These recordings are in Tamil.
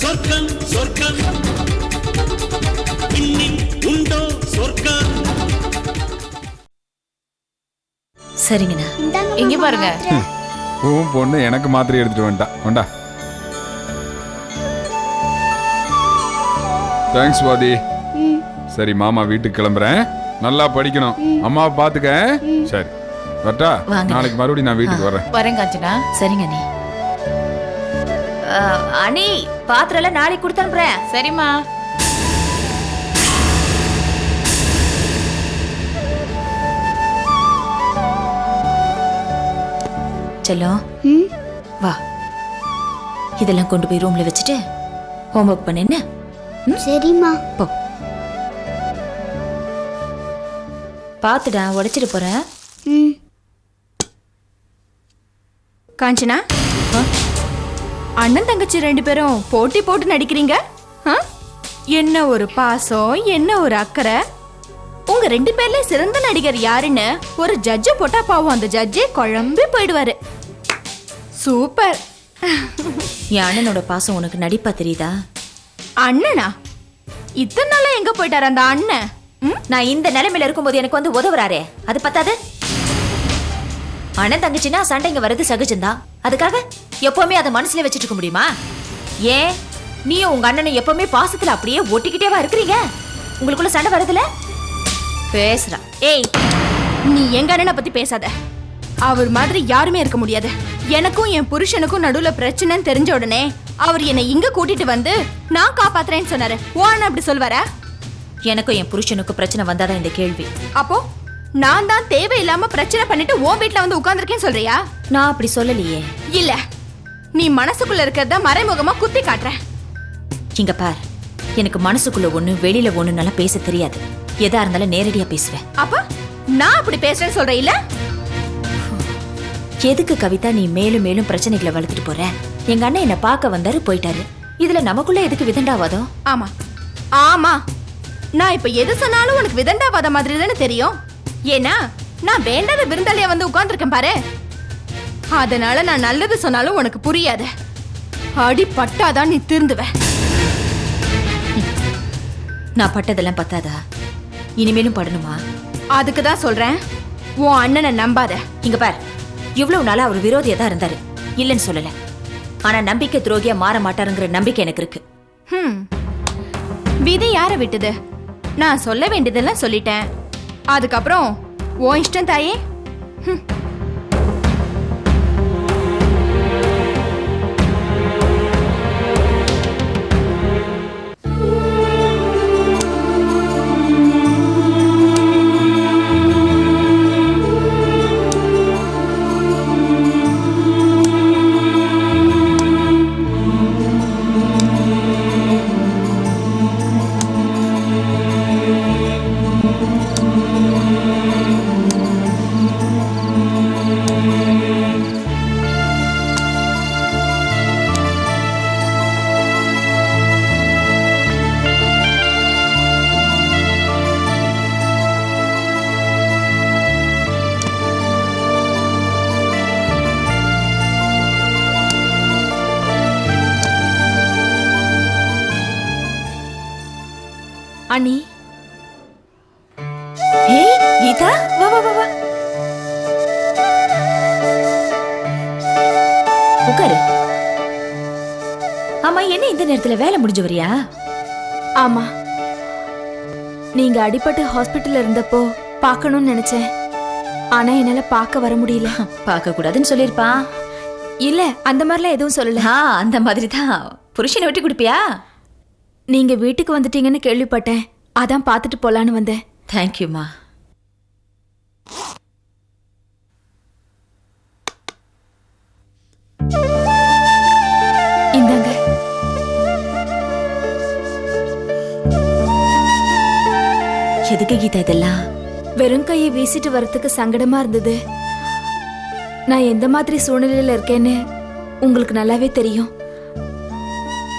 சொர்க்கம் சொர்க்கம் உண்டோ சரிங்கண்ணா. இங்க பாருங்க. உன் பொண்ணு எனக்கு மாத்திரை எடுத்துட்டு வந்துட்டா. கொண்டா. தேங்க்ஸ் வாதி. சரி மாமா வீட்டுக்கு கிளம்புறேன். நல்லா படிக்கணும். அம்மாவை பாத்துக்க சரி. வரட்டா வாங்க. நாளைக்கு மறுபடியும் நான் வீட்டுக்கு வர்றேன். வரேன் காஞ்சனா. சரிங்க அண்ணி. அஹ், அண்ணி பாத்திரம் எல்லாம் நாளைக்கு கொடுத்து அனுப்புறேன். சரிம்மா. செல்லம் ம், வா. இதெல்லாம் கொண்டு போய் ரூம்ல வச்சுட்டு ஹோம்ஒர்க் பண்ண என்ன? சரிம்மா. போ. பாத்துடா உடைச்சிட்டு போறேன். ம். காஞ்சனா? ஆ? அண்ணன் தங்கச்சி ரெண்டு பேரும் போட்டி போட்டு நடிக்கிறீங்க? ஆ? என்ன ஒரு பாசம் என்ன ஒரு அக்கறை? உங்க ரெண்டு பேர்ல சிறந்த நடிகர் யாருன்னு ஒரு ஜட்ஜ போட்டா பாவம். அந்த ஜட்ஜே குழம்பி போயிடுவாரு. சூப்பர். என் அண்ணனோட பாசம் உனக்கு நடிப்பா தெரியுதா? அண்ணனா? இத்தனை நாளா எங்க போயிட்டாரு அந்த அண்ணன்? நான் இந்த நிலைமையில இருக்கும்போது எனக்கு வந்து உதவுறாரே. அது பத்தாது. அண்ணன் தங்கச்சின்னா சண்டைங்க வர்றது சகஜம்தான். அதுக்காக எப்பவுமே அதை மனசுல வச்சுட்டு இருக்க முடியுமா? ஏன்? நீயும் உங்க அண்ணனும் எப்பவுமே பாசத்துல அப்படியே ஒட்டிக்கிட்டேவா இருக்கிறீங்க? உங்களுக்குள்ள சண்டை வருதுல பேசுறா. ஏய் நீ எங்க அண்ணனை பத்தி பேசாத. அவர் மாதிரி யாருமே இருக்க முடியாது. எனக்கும் என் புருஷனுக்கும் நடுவுல பிரச்சனைன்னு தெரிஞ்ச உடனே அவர் என்னை இங்க கூட்டிட்டு வந்து நான் காப்பாத்துறேன்னு சொன்னாரு. ஓ அண்ணன் அப்படி சொல்வாரா? எனக்கும் என் புருஷனுக்கும் பிரச்சனை வந்தாதான் இந்த கேள்வி. அப்போ நான் தான் தேவையில்லாம பிரச்சனை பண்ணிட்டு உன் வீட்ல வந்து உட்கார்ந்திருக்கேன்னு சொல்றியா? நான் அப்படி சொல்லலையே. இல்ல. நீ மனசுக்குள்ள இருக்கிறத மறைமுகமா குத்தி காட்டுற இங்க பார். எனக்கு மனசுக்குள்ள ஒண்ணு வெளியில ஒண்ணுனால பேச தெரியாது. எதா இருந்தாலும் நேரடியா பேசுவேன். அப்ப நான் அப்படி பேசுறேன்னு சொல்ற இல்ல எதுக்கு கவிதா நீ மேலும் மேலும் பிரச்சனைகளை வளர்த்துட்டு போற? எங்க அண்ணன் என்ன பார்க்க வந்தாரு போயிட்டாரு. இதுல நமக்குள்ள எதுக்கு விதண்டாவாதம்? ஆமா. ஆமா. நான் இப்ப எது சொன்னாலும் உனக்கு விதண்டாவாத மாதிரி தானே தெரியும். ஏன்னா நான் வேண்டாத விருந்தாளியா வந்து உட்கார்ந்திருக்கேன் பாரு. அதனால நான் நல்லது சொன்னாலும் உனக்கு புரியாது. அடி பட்டாதான் நீ திருந்துவ. நான் பட்டதெல்லாம் பத்தாதா? இனிமேலும் படணுமா? அதுக்கு தான் சொல்றேன். உன் அண்ணனை நம்பாத. இங்க பார். இவ்வளவு நாளா அவர் விரோதியா தான் இருந்தாரு. இல்லைன்னு சொல்லல. ஆனா நம்பிக்கை துரோகியா மாற மாட்டாருங்கிற நம்பிக்கை எனக்கு இருக்கு. விதி யார விட்டது? நான் சொல்ல வேண்டியதெல்லாம் சொல்லிட்டேன். அதுக்கப்புறம் ஓ இஷ்டம் தாயே. ஆமா என்ன இந்த நேரத்துல வேலை முடிஞ்சு வரியா? ஆமா. நீங்க அடிபட்டு ஹாஸ்பிட்டல்ல இருந்தப்போ பார்க்கணும்னு நினைச்சேன். ஆனா என்னால பார்க்க வர முடியல. பார்க்க கூடாதுன்னு சொல்லிருப்பா இல்ல அந்த மாதிரிலாம் எதுவும் சொல்லல. அந்த மாதிரி தான் புருஷனை விட்டு கொடுப்பியா? நீங்க வீட்டுக்கு வந்துட்டீங்கன்னு கேள்விப்பட்டேன். அதான் பார்த்துட்டு போலான்னு வந்தேன். தேங்க்யூமா எதுக்கு கீதா இதெல்லாம்? வெறும் கையை வீசிட்டு வரதுக்கு சங்கடமா இருந்தது. நான் எந்த மாதிரி சூழ்நிலையில இருக்கேன்னு உங்களுக்கு நல்லாவே தெரியும்.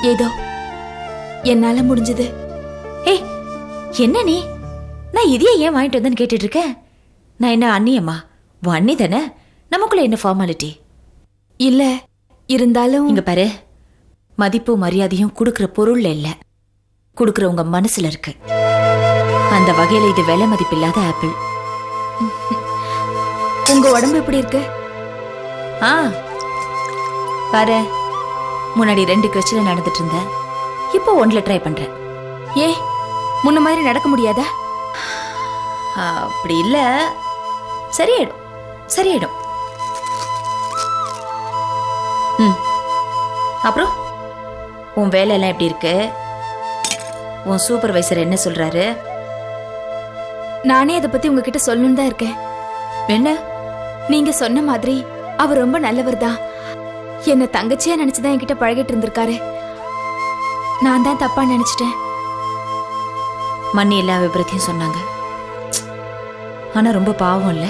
ஏதோ என்னால முடிஞ்சது. ஏய் என்ன நீ? நான் இதையே ஏன் வாங்கிட்டு வந்தேன்னு கேட்டுட்டு இருக்க? நான் என்ன அண்ணியம்மா உன் அண்ணி தானே? நமக்குள்ள என்ன ஃபார்மாலிட்டி இல்ல இருந்தாலும் இங்க பாரு. மதிப்பு மரியாதையும் கொடுக்கிற பொருள்ல இல்ல. கொடுக்கிற உங்க மனசுல இருக்கு. அந்த வகையில இது விலை மதிப்பில்லாத ஆப்பிள். உங்க உடம்பு எப்படி இருக்கு? ஆ பாரு முன்னாடி ரெண்டு கிரச்சில நடந்துட்டு இருந்தேன். இப்போ ஒன்ல ட்ரை பண்றேன். ஏ முன்ன மாதிரி நடக்க முடியாதா? அப்படி இல்ல. சரியாயிடும் சரியாயிடும். ம் அப்புறம்? உன் வேலையெல்லாம் எப்படி இருக்கு? உன் சூப்பர்வைசர் என்ன சொல்றாரு? நானே அதை பத்தி உங்ககிட்ட சொல்லணும்னு தான் இருக்கேன். என்ன? நீங்க சொன்ன மாதிரி அவர் ரொம்ப நல்லவர் தான் என்ன தங்கச்சியா நினைச்சுதான் என்கிட்ட பழகிட்டு இருந்திருக்காரு. நான் தான் தப்பா நினைச்சிட்டேன். மண்ணி எல்லா விபரத்தையும் சொன்னாங்க. ஆனா ரொம்ப பாவம் இல்ல?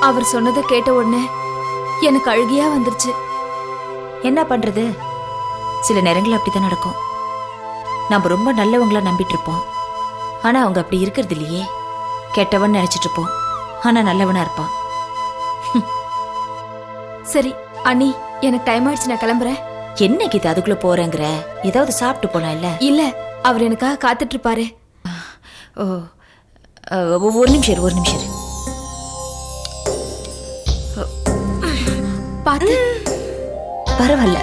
அவர் சொன்னதை கேட்ட உடனே எனக்கு அழுகியா வந்துருச்சு. என்ன பண்றது? சில நேரங்கள் அப்படித்தான் நடக்கும். நம்ம ரொம்ப நல்லவங்கள நம்பிட்டு இருப்போம். ஆனா அவங்க அப்படி இருக்கிறது இல்லையே. கெட்டவன் நினைச்சிட்டு இருப்போம். ஆனா நல்லவனா இருப்பான். சரி அண்ணி எனக்கு டைம் ஆயிடுச்சு நான் கிளம்புறேன். என்னைக்கு இது அதுக்குள்ள போறேங்கிற? ஏதாவது சாப்பிட்டு போலாம் இல்ல இல்ல அவர் எனக்காக காத்துட்டு இருப்பாரு. ஓ ஒரு நிமிஷம் ஒரு நிமிஷம். பார்த்து பரவாயில்ல.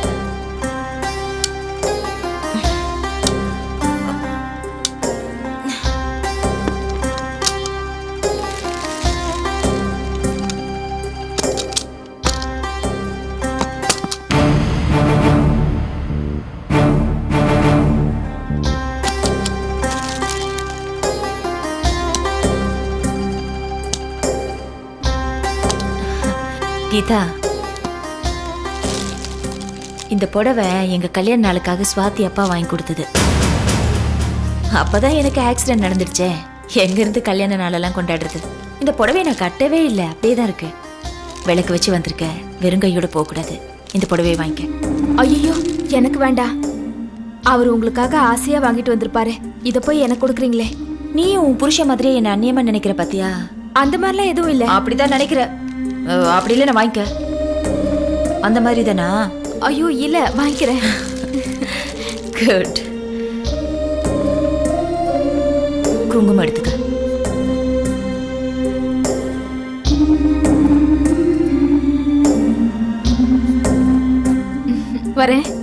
கீதா. இந்த புடவை எங்க கல்யாண நாளுக்காக சுவாதி அப்பா வாங்கி கொடுத்தது. அப்பதான் எனக்கு ஆக்சிடென்ட் நடந்துடுச்சே. எங்க இருந்து கல்யாண நாளெல்லாம் கொண்டாடுறது? இந்த புடவையை நான் கட்டவே இல்லை. அப்படியே தான் இருக்கு. விளக்கு வச்சு வந்திருக்கேன் வெறுங்கையோட போகக்கூடாது. இந்த புடவையை வாங்கிக்க. ஐயோ எனக்கு வேண்டாம் அவர் உங்களுக்காக ஆசையா வாங்கிட்டு வந்திருப்பாரு. இத போய் எனக்கு கொடுக்குறீங்களே. நீ உன் புருஷன் மாதிரியே என்ன அந்நியமா நினைக்கிற பாத்தியா? அந்த மாதிரிலாம் எதுவும் இல்ல. அப்படிதான் நினைக்கிற. அப்படி இல்லை நான் வாங்கிக்க. அந்த மாதிரி தானா? ஐயோ இல்ல வாங்கிக்கிறேன். குட் குங்குமம் எடுத்துக்க. வரேன்.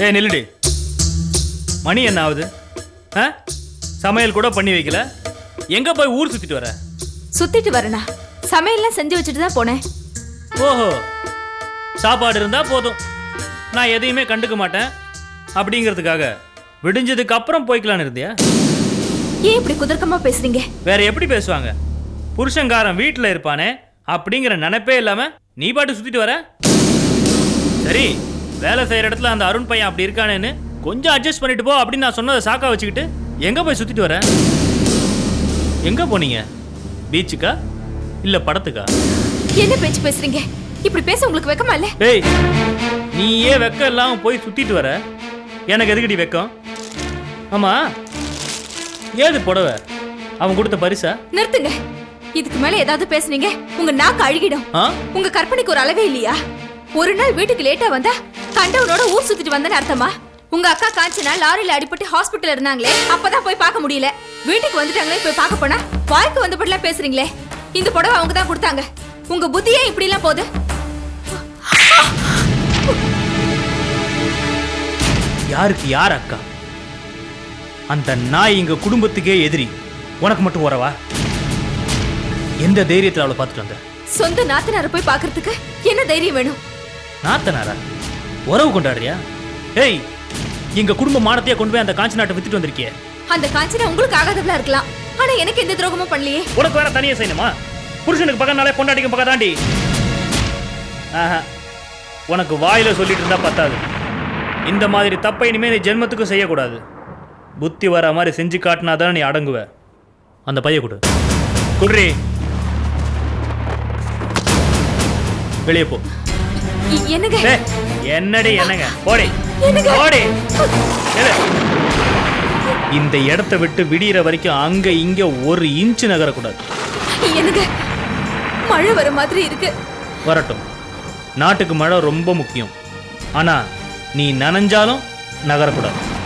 ஏய் நில்லுடி. மணி என்ன ஆகுது? ஆ? சமையல் கூட பண்ணி வைக்கல. எங்க போய் ஊர் சுத்திட்டு வர? சுத்திட்டு வரேனா. சமையல்லாம் செஞ்சு வச்சுட்டு தான் போனேன். ஓஹோ. சாப்பாடு இருந்தா போதும். நான் எதையுமே கண்டுக்க மாட்டேன். அப்படிங்கிறதுக்காக விடிஞ்சதுக்கு அப்புறம் போய்க்கலான்னு இருந்தியா? ஏன் இப்படி குதர்க்கமா பேசுறீங்க? வேற எப்படி பேசுவாங்க? புருஷங்காரன் வீட்டில் இருப்பானே அப்படிங்கிற நினைப்பே இல்லாம நீ பாட்டு சுத்திட்டு வர? சரி வேலை செய்யற இடத்துல அந்த அருண் பையன் அப்படி இருக்கானேன்னு கொஞ்சம் அட்ஜஸ்ட் பண்ணிட்டு போ அப்படின்னு நான் சொன்னதை சாக்கா வச்சுக்கிட்டு எங்க போய் சுத்திட்டு வர? எங்க போனீங்க? பீச்சுக்கா? இல்ல படத்துக்கா? என்ன பேச்சு பேசுறீங்க? இப்படி பேச உங்களுக்கு வெக்கமா இல்ல? டேய் நீயே வெக்கம் இல்லாம போய் சுத்திட்டு வர. எனக்கு எதுக்குடி வெக்கம்? ஆமா ஏது புடவை? அவன் கொடுத்த பரிசா? நிறுத்துங்க. இதுக்கு மேல ஏதாவது பேசுனீங்க உங்க நாக்கு அழுகிடும். உங்க கற்பனைக்கு ஒரு அளவே இல்லையா? ஒரு நாள் வீட்டுக்கு லேட்டா வந்தா கண்டவனோட ஊர் சுத்திட்டு வந்தேன்னு அர்த்தமா? உங்க அக்கா காஞ்சனா லாரியில அடிபட்டு ஹாஸ்பிட்டல் இருந்தாங்களே அப்பதான் போய் பார்க்க முடியல. வீட்டுக்கு வந்துட்டாங்களே போய் பார்க்க போனா வாய்க்கு வந்தபடிலாம் பேசுறீங்களே. இந்த புடவை அவங்க தான் கொடுத்தாங்க. உங்க புத்தியே இப்படி எல்லாம் போகுது? யாருக்கு யார் அக்கா? அந்த நாய் எங்க குடும்பத்துக்கே எதிரி. உனக்கு மட்டும் உறவா எந்த தைரியத்தில் அவளை பார்த்துட்டு வந்த? சொந்த நாத்தனார போய் பார்க்கறதுக்கு என்ன தைரியம் வேணும்? நாத்தனாரா? உறவு கொண்டாடுறியா? ஏய் எங்க குடும்ப மானத்தையே கொண்டு போய் அந்த காஞ்சி நாட்டை வித்துட்டு வந்திருக்கியே. அந்த காஞ்சனா உங்களுக்கு ஆகாதவளா இருக்கலாம். ஆனா எனக்கு எந்த துரோகமும் பண்ணலையே. உனக்கு வேற தனியா செய்யணுமா? புருஷனுக்கு பக்கம் நாளே பொண்டாட்டிக்கும் பக்கம் தாண்டி ஆஹா உனக்கு வாயில சொல்லிட்டு இருந்தா பத்தாது. இந்த மாதிரி தப்பை இனிமே நீ ஜென்மத்துக்கும் செய்யக்கூடாது. புத்தி வர மாதிரி செஞ்சு காட்டினாதான் நீ அடங்குவ. அந்த பைய கொடு. குட்ரி. வெளியே போ. என்னங்க? என்னடி என்னங்க? போடி. என்னங்க? போடி. எடு. இந்த இடத்த விட்டு விடியிற வரைக்கும் அங்க இங்க ஒரு இன்ச்சு நகரக்கூடாது. என்னங்க? மழை வர மாதிரி இருக்கு. வரட்டும். நாட்டுக்கு மழை ரொம்ப முக்கியம். ஆனா நீ நனைஞ்சாலும் நகரக்கூடாது.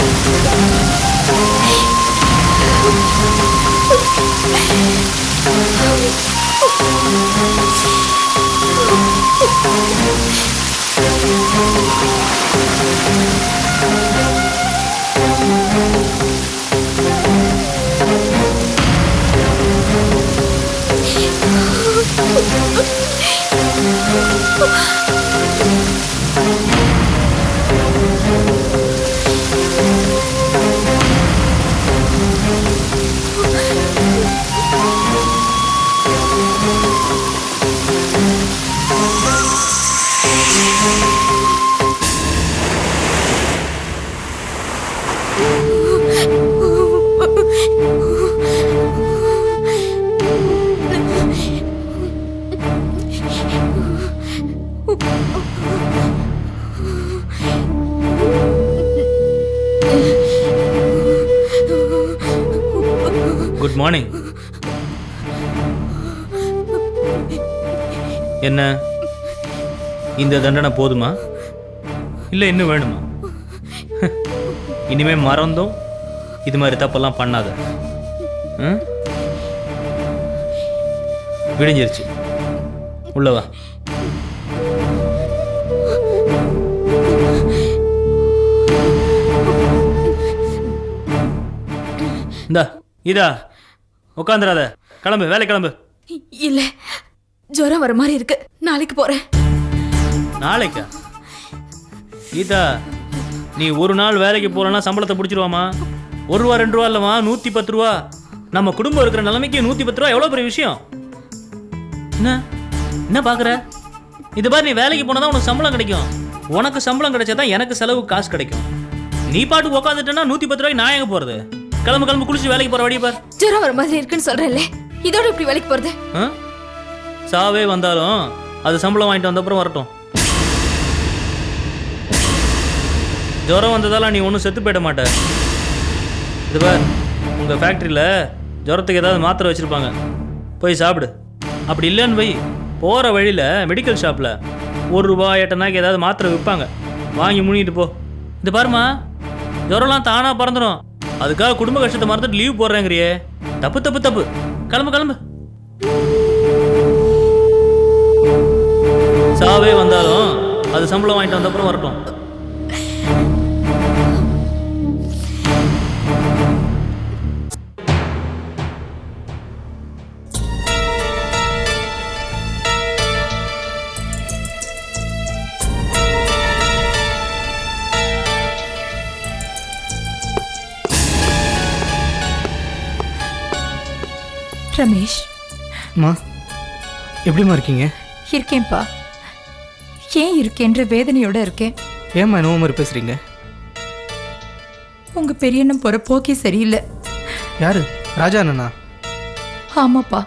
என்னங்க குட் மார்னிங் என்ன? இந்த தண்டனை போதுமா? இல்லை இன்னும் வேணுமா? இனிமே மறந்தும். இது மாதிரி தப்பெல்லாம் பண்ணாத. ம்? விடிஞ்சிருச்சு. உள்ளவா இந்தா இதா உட்காந்துடாத கிளம்பு வேலை கிளம்பு. இல்ல ஜுரம் வர மாதிரி இருக்கு. நாளைக்கு போறேன். நாளைக்கா? கீதா நீ ஒரு நாள் வேலைக்கு போறேன்னா சம்பளத்தை பிடிச்சிருவாமா? ஒரு ரூபா ரெண்டு ரூபா இல்லைம்மா நூற்றி பத்து ரூபா. நம்ம குடும்பம் இருக்கிற நிலைமைக்கு நூற்றி பத்து ரூபா எவ்வளோ பெரிய விஷயம்? என்ன? என்ன பார்க்குற இது மாதிரி நீ வேலைக்கு போனால் தான் உனக்கு சம்பளம் கிடைக்கும். உனக்கு சம்பளம் கிடைச்சாதான் எனக்கு செலவு காசு கிடைக்கும். நீ பாட்டுக்கு உட்காந்துட்டேன்னா நூற்றி பத்து ரூபாய்க்கு நான் எங்கே போகிறது கிளம்பு கிளம்பு குளிச்சு வேலைக்கு போகிற வழியை பார். ஜுரம் வர மாதிரி இருக்குன்னு சொல்றேன்ல. இதோட இப்படி வேலைக்கு போறது? ஆ? சாவே வந்தாலும் அது சம்பளம் வாங்கிட்டு வந்த அப்புறம் வரட்டும். ஜுரம் வந்ததால நீ ஒன்றும் செத்து போயிட மாட்ட. இது பார் உங்கள் ஃபேக்ட்ரியில் ஜுரத்துக்கு ஏதாவது மாத்திரை வச்சுருப்பாங்க. போய் சாப்பிடு. அப்படி இல்லைன்னு போய் போகிற வழியில் மெடிக்கல் ஷாப்பில் ஒரு ரூபா எட்டனாக்கு ஏதாவது மாத்திரை விற்பாங்க. வாங்கி முனிட்டு போ. இது பாருமா ஜுரம்லாம் தானாக பறந்துடும் அதுக்காக குடும்ப கஷ்டத்தை மறந்துட்டு லீவ் போடுறேங்கிறியே. தப்பு தப்பு தப்பு. கிளம்பு கிளம்பு. சாவே வந்தாலும் அது சம்பளம் வாங்கிட்டு வந்த அப்புறம் வரட்டும். ரமேஷ். அம்மா எப்படிம்மா இருக்கீங்க? இருக்கேன்ப்பா. ஏன் இருக்கேன்ற வேதனையோட இருக்கேன். ஏம்மா என்னவோ மாதிரி பேசுகிறீங்க உங்க பெரியண்ணன் போற போக்கே சரியில்லை. யாரு? ராஜா அண்ணனா? ஆமாப்பா.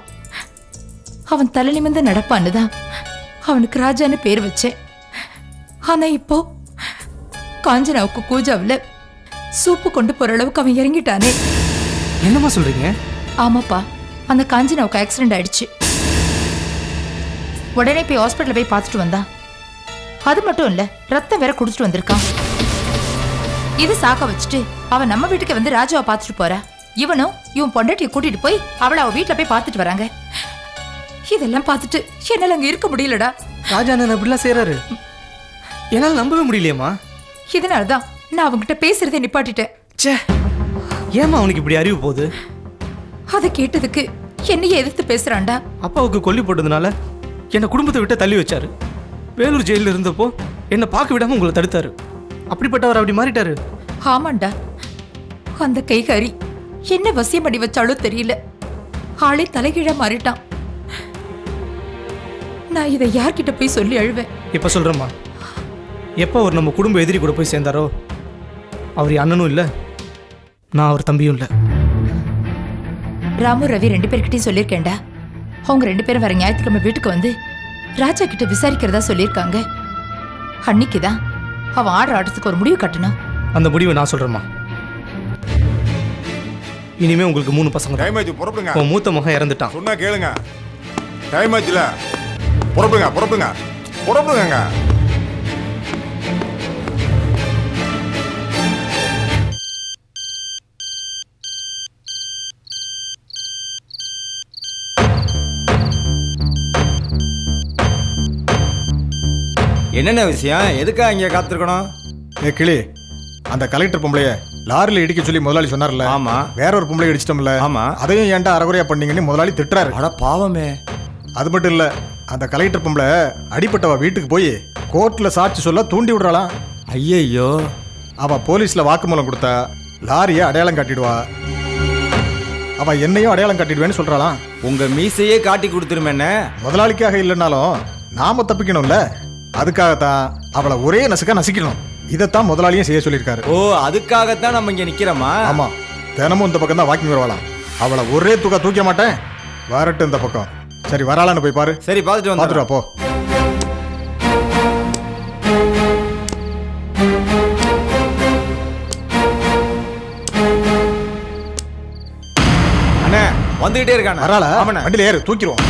அவன் தலை நிமிர்ந்து நடப்பான்னு தான் அவனுக்கு ராஜான்னு பேர் வச்சேன். ஆனா இப்போ காஞ்சனாவுக்கு கூஜாவில் சூப்பு கொண்டு போற அளவுக்கு அவன் இறங்கிட்டானே. என்னம்மா சொல்கிறீங்க ஆமாப்பா. அந்த காஞ்சனாவுக்கு ஆக்சிடென்ட் ஆயிடுச்சு. உடனே போய் ஹாஸ்பிட்டல் போய் பார்த்துட்டு வந்தான் அது மட்டும் இல்ல ரத்தம் வேற குடிச்சிட்டு வந்திருக்கான் இது சாக்க வச்சுட்டு அவன் நம்ம வீட்டுக்கு வந்து ராஜாவை பார்த்துட்டு போறா. இவனும் இவன் பொண்டாட்டியை கூட்டிட்டு போய் அவளை அவ வீட்டுல போய் பார்த்துட்டு வராங்க. இதெல்லாம் பார்த்துட்டு என்னால அங்க இருக்க முடியலடா. ராஜா அண்ணன் இப்படிலாம் செய்கிறாரு என்னால் நம்பவே முடியலையேம்மா. இதனால தான் நான் அவன்கிட்ட பேசுறதை நிப்பாட்டிட்டேன். ச்சே ஏம்மா அவனுக்கு இப்படி அறிவு போகுது? அதை கேட்டதுக்கு என்னையே எதிர்த்து பேசுறான்டா. அப்பாவுக்கு கொல்லி போட்டதுனால என்னை குடும்பத்தை விட்டு தள்ளி வச்சாரு. வேலூர் ஜெயிலில் இருந்தப்போ என்னை பார்க்க விடாம உங்களை தடுத்தாரு. அப்படிப்பட்டவர் அப்படி மாறிட்டாரு. ஆமாண்டா. அந்த கைகாரி என்ன வசியம் பண்ணி வச்சாலோ தெரியல. ஆளே தலைகீழா மாறிட்டான். நான் இதை யார்கிட்ட போய் சொல்லி அழுவேன்? இப்போ சொல்கிறேம்மா எப்போ அவர் நம்ம குடும்ப எதிரி கூட போய் சேர்ந்தாரோ அவர் என் அண்ணனும் இல்லை நான் அவர் தம்பியும் இல்லை. ராமு ரவி ரெண்டு பேர்கிட்டயும் சொல்லியிருக்கேன்டா அவங்க ரெண்டு பேரும் வர ஞாயிற்றுக்கிழமை வீட்டுக்கு வந்து ராஜா கிட்ட விசாரிக்கிறதா சொல்லியிருக்காங்க. அன்னைக்குதான் அவன் ஆடுற ஆட்டத்துக்கு ஒரு முடிவு கட்டணும். அந்த முடிவை நான் சொல்கிறேம்மா இனிமே உங்களுக்கு மூணு பசங்க. டைம் ஆச்சு புறப்படுங்க. உன் மூத்த மகன் இறந்துட்டான். சொன்னா கேளுங்க. டைம் ஆச்சுல புறப்படுங்க புறப்படுங்க. புறப்படுங்க என்னென்ன விஷயம்? எதுக்காக இங்கே காத்திருக்கணும்? ஏ கிளி அந்த கலெக்டர் பொம்பளைய லாரில இடிக்க சொல்லி முதலாளி சொன்னார்ல. ஆமா. வேற ஒரு பொம்பளை இடிச்சிட்டோம்ல. ஆமா. அதையும் ஏன்டா அறகுறையா பண்ணீங்கன்னு முதலாளி திட்டுறாரு. அட பாவமே. அது மட்டும் இல்ல அந்த கலெக்டர் பொம்பளை அடிப்பட்டவ வீட்டுக்கு போய் கோர்ட்ல சாட்சி சொல்ல தூண்டி விடுறாளாம். ஐயையோ. அவ போலீஸ்ல வாக்குமூலம் கொடுத்தா லாரியை அடையாளம் காட்டிடுவா. அவ என்னையும் அடையாளம் காட்டிடுவேன்னு சொல்றாளாம். உங்க மீசையே காட்டி கொடுத்துருமேண்ணே முதலாளிக்காக இல்லைனாலும் நாம தப்பிக்கணும்ல. அதுக்காகத்தான் அவளை ஒரே நசுக்க நசுக்கணும் இதைத்தான் முதலாளியும் செய்ய சொல்லியிருக்காரு. ஓ அதுக்காகத்தான் நம்ம இங்க நிக்கிறோமா? ஆமா. தினமும் இந்த பக்கம் தான் வாக்கிங் வருவாளாம். அவளை ஒரே தூக்க தூக்க மாட்டேன். வரட்டும் இந்த பக்கம். சரி வராளான்னு போய் பாரு. சரி பார்த்துட்டு பாத்துட்டு வந்துடுறோம் வா, போ. அண்ணே வந்துகிட்டே இருக்கானே வராளா? ஆமாண்ணே. வண்டியில ஏறு தூக்கிடுவோம்.